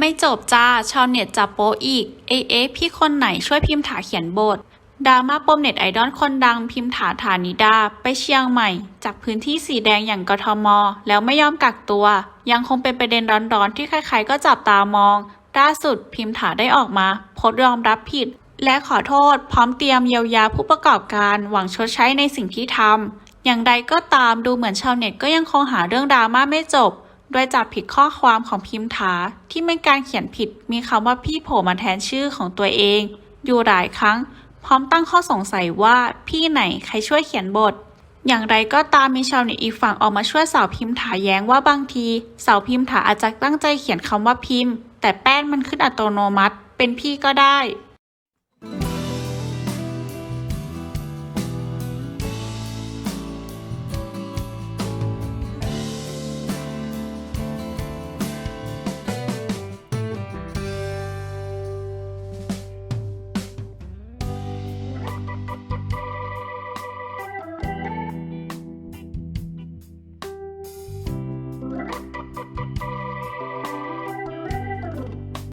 ไม่จบจ้า ชาวเน็ตจับโป๊อีก เอะเอ๊ะพี่คนไหนช่วยพิมพ์ถาเขียนบทดราม่าปมเน็ตไอดอลคนดังพิมพ์ถาฐานิดา ไปเชียงใหม่ จากพื้นที่สีแดงอย่างกทม แล้วไม่ยอมกักตัว ยังคงเป็นประเด็นร้อนๆ ที่ใครๆก็จับตามองล่าสุดพิมพ์ถาได้ออกมาโพสต์ยอมรับผิด และขอโทษ พร้อมเตรียมเยียวยาผู้ประกอบการหวังชดใช้ในสิ่งที่ทำอย่างใดก็ตามดูเหมือนชาวเน็ตก็ยังคงหาเรื่องดราม่าไม่จบ โดยจับผิดข้อความของพิมพ์ถาที่เป็นการเขียนผิดมีคำว่าพี่โผล่มาแทนชื่อของตัวเอง อยู่หลายครั้ง พร้อมตั้งข้อสงสัยว่าพี่ไหนใครช่วยเขียนบท อย่างไรก็ตามมีชาวเน็ตอีกฝั่งออกมาช่วยสาวพิมพ์ถาแย้งว่าบางที สาวพิมพ์ถาอาจจะตั้งใจเขียนคำว่าพิมพ์ แต่แป้นมันขึ้นอัตโนมัติ เป็นพี่ก็ได้